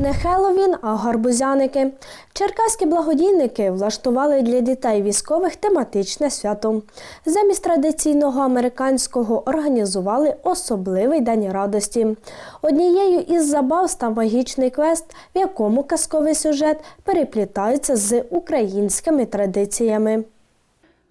Не Хеллоуін, а гарбузяники. Черкаські благодійники влаштували для дітей військових тематичне свято. Замість традиційного американського організували особливий день радості. Однією із забав став магічний квест, в якому казковий сюжет переплітається з українськими традиціями.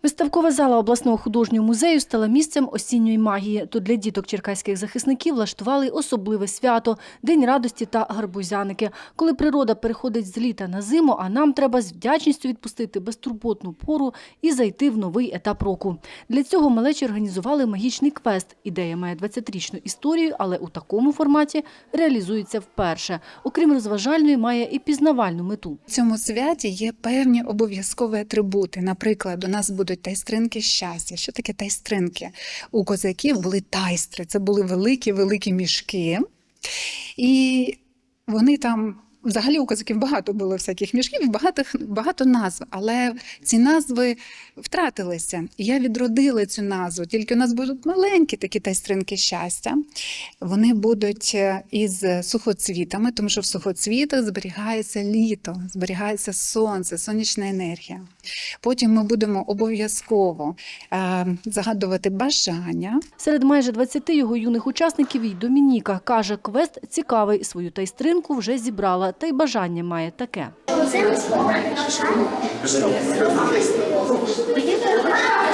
Виставкова зала обласного художнього музею стала місцем осінньої магії. Тут для діток черкаських захисників влаштували особливе свято – День радості та гарбузяники. Коли природа переходить з літа на зиму, а нам треба з вдячністю відпустити безтурботну пору і зайти в новий етап року. Для цього малечі організували магічний квест. Ідея має 20-річну історію, але у такому форматі реалізується вперше. Окрім розважальної, має і пізнавальну мету. В цьому святі є певні обов'язкові атрибути. Наприклад, у нас будуть тайстринки щастя. Що таке тайстринки? У козаків були тайстри. Це були великі великі мішки. І вони там. Взагалі у козаків багато було всяких мішків багато, багато назв, але ці назви втратилися. Я відродила цю назву. Тільки у нас будуть маленькі такі тайстринки щастя. Вони будуть е, із сухоцвітами, тому що в сухоцвітах зберігається літо, зберігається сонце, сонячна енергія. Потім ми будемо обов'язково е, загадувати бажання. Серед майже 20 його юних учасників і Домініка. Каже, квест цікавий, свою тайстринку вже зібрала, та й бажання має таке. Це ми складаємо бажання,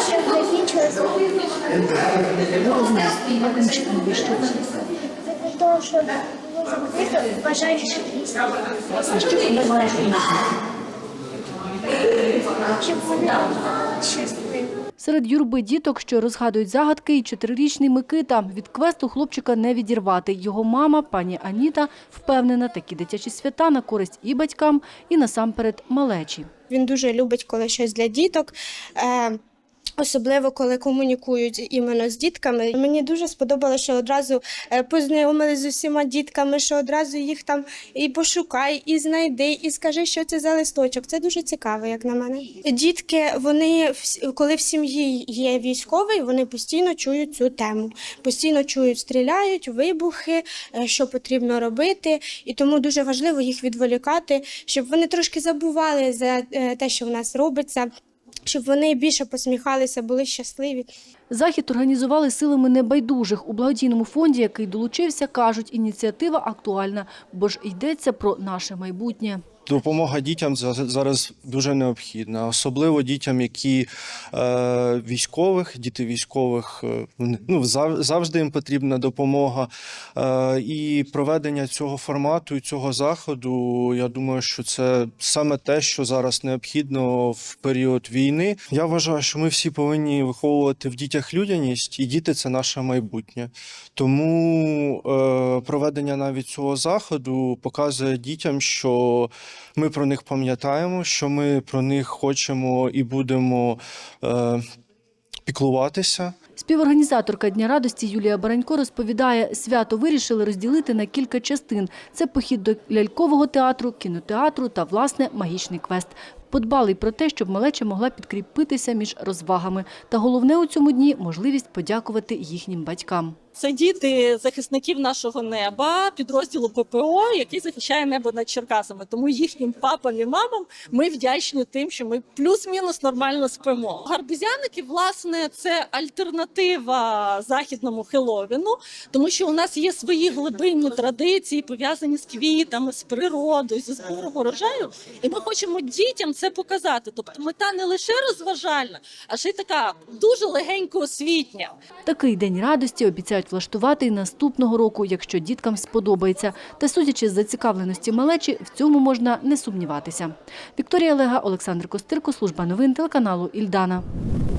щоб закінчилося. Для того, щоб завжди бажаєш щоб вони щасливі. Серед юрби діток, що розгадують загадки, і чотирирічний Микита. Від квесту хлопчика не відірвати. Його мама, пані Аніта, впевнена, такі дитячі свята на користь і батькам, і насамперед малечі. Він дуже любить, коли щось для діток. Особливо коли комунікують іменно з дітками. Мені дуже сподобалося, що одразу е, познайомилися з усіма дітками, що одразу їх там і пошукай, і знайди, і скажи, що це за листочок. Це дуже цікаво, як на мене. Дітки, вони коли в сім'ї є військовий, вони постійно чують цю тему, постійно чують, стріляють, вибухи, е, що потрібно робити. І тому дуже важливо їх відволікати, щоб вони трошки забували за е, те, що в нас робиться. Щоб вони більше посміхалися, були щасливі. Захід організували силами небайдужих. У благодійному фонді, який долучився, кажуть, ініціатива актуальна, бо ж йдеться про наше майбутнє. Допомога дітям за- зараз дуже необхідна, особливо дітям, які е, військових, діти військових, е, ну завжди їм потрібна допомога. Е, і проведення цього формату і цього заходу, я думаю, що це саме те, що зараз необхідно в період війни. Я вважаю, що ми всі повинні виховувати в дітях людяність, і діти це наше майбутнє. Тому е, проведення навіть цього заходу показує дітям, що ми про них пам'ятаємо, що ми про них хочемо і будемо е, піклуватися. Співорганізаторка Дня радості Юлія Баранько розповідає, свято вирішили розділити на кілька частин. Це похід до лялькового театру, кінотеатру та, власне, магічний квест. Подбали про те, щоб малеча могла підкріпитися між розвагами. Та головне у цьому дні – можливість подякувати їхнім батькам. Це діти захисників нашого неба, підрозділу ППО, який захищає небо над Черкасами. Тому їхнім папам і мамам ми вдячні тим, що ми плюс-мінус нормально спимо. Гарбузяники, власне, це альтернатива західному Хеловіну, тому що у нас є свої глибинні традиції, пов'язані з квітами, з природою, зі збором урожаю. І ми хочемо дітям це показати. Тобто мета не лише розважальна, а ще й така дуже легенько освітня. Такий день радості обіцяють влаштувати і наступного року, якщо діткам сподобається. Та судячи з зацікавленості малечі, в цьому можна не сумніватися. Вікторія Лега, Олександр Костирко, служба новин телеканалу Ільдана.